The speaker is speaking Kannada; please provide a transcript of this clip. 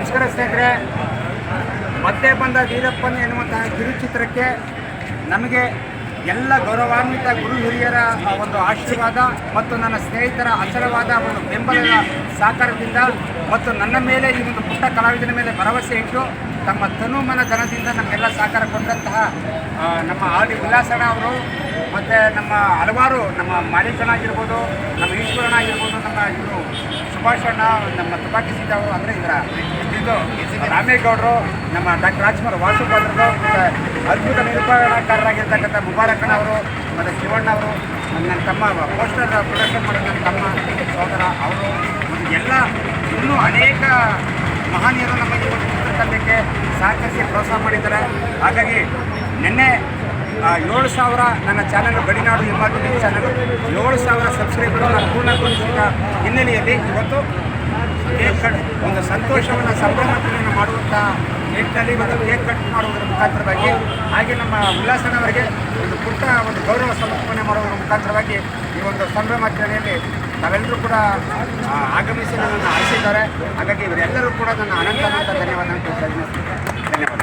ನಮಸ್ಕಾರ ಸ್ನೇಹಿತರೆ. ಮತ್ತೆ ಬಂದ ವೀರಪ್ಪನ್ ಎನ್ನುವಂತಹ ಕಿರುಚಿತ್ರಕ್ಕೆ ನಮಗೆ ಎಲ್ಲ ಗೌರವಾನ್ವಿತ ಗುರು ಹಿರಿಯರ ಒಂದು ಆಶೀರ್ವಾದ ಮತ್ತು ನನ್ನ ಸ್ನೇಹಿತರ ಅಚಲವಾದ ಒಂದು ಬೆಂಬಲದ ಸಹಕಾರದಿಂದ ಮತ್ತು ನನ್ನ ಮೇಲೆ ಈ ಒಂದು ಪುಟ್ಟ ಕಲಾವಿದನ ಮೇಲೆ ಭರವಸೆ ಇಟ್ಟು ತಮ್ಮ ತನುಮನ ಧನದಿಂದ ನಮಗೆಲ್ಲ ಸಹಕಾರ ಕೊಟ್ಟಂತಹ ನಮ್ಮ ಆಡಿ ವಿಲಾಸಣ್ಣ ಅವರು ಮತ್ತು ನಮ್ಮ ಹಲವಾರು ನಮ್ಮ ಮಾಲೀಕನಾಗಿರ್ಬೋದು ನಮ್ಮ ಈಶ್ವರನಾಗಿರ್ಬೋದು ನಮ್ಮ ಇವರು ಸುಭಾಷಣ್ಣ ನಮ್ಮ ತುಪಾಕಿ ಅವರು ಅಂದರೆ ಇದರ ಇದು ರಾಮೇಗೌಡರು, ನಮ್ಮ ಡಾಕ್ಟರ್ ರಾಜ್ಕುಮಾರ್ ವಾಸುಪಾತ್ರರು ಅದ್ಭುತ ನಿರೂಪಣಾಕಾರರಾಗಿರ್ತಕ್ಕಂಥ ಮುಬಾರಕಣ್ಣ ಅವರು, ಮತ್ತು ಶಿವಣ್ಣ ಅವರು, ನನ್ನ ತಮ್ಮ ಪೋಸ್ಟರ್ ಪ್ರೊಡಕ್ಷನ್ ಮಾಡಿದ ನನ್ನ ತಮ್ಮ ಸಹೋದರ ಅವರು ಎಲ್ಲ ಇನ್ನೂ ಅನೇಕ ಮಹನೀಯರು ನಮ್ಮ ಈ ಒಂದು ಚಿತ್ರತಂಡಕ್ಕೆ ಸಹಕರಿಸಿ ಪ್ರೋತ್ಸಾಹ ಮಾಡಿದ್ದಾರೆ. ಹಾಗಾಗಿ ನಿನ್ನೆ ಏಳು ಸಾವಿರ ನನ್ನ ಚಾನಲ್ ಗಡಿನಾಡು ಎಂಬ ಚಾನಲ್ ಏಳು ಸಾವಿರ ಸಬ್ಸ್ಕ್ರೈಬರ್ ನಾನು ಪೂರ್ಣಗೊಳಿಸಿದ ಹಿನ್ನೆಲೆಯಲ್ಲಿ ಇವತ್ತು ಕಟ್ ಒಂದು ಸಂತೋಷವನ್ನು ಸಂಭ್ರಮಾಚರಣೆಯನ್ನು ಮಾಡುವಂಥ ನಿಟ್ಟಿನಲ್ಲಿ ಒಂದು ಕೇಕ್ ಕಟ್ ಮಾಡುವುದರ ಮುಖಾಂತರವಾಗಿ ಹಾಗೆ ನಮ್ಮ ಉಲ್ಲಾಸನವರಿಗೆ ಒಂದು ಪುಟ್ಟ ಒಂದು ಗೌರವ ಸಮರ್ಪಣೆ ಮಾಡುವುದರ ಮುಖಾಂತರವಾಗಿ ಈ ಒಂದು ಸಂಭ್ರಮಾಚರಣೆಯಲ್ಲಿ ತಾವೆಲ್ಲರೂ ಕೂಡ ಆಗಮಿಸಿ ನನ್ನನ್ನು ಆಶಿಸಿದ್ದಾರೆ. ಹಾಗಾಗಿ ಇವರೆಲ್ಲರೂ ಕೂಡ ನನ್ನ ಅನಂತ ಅನಂತ ಧನ್ಯವಾದ ಧನ್ಯವಾದ.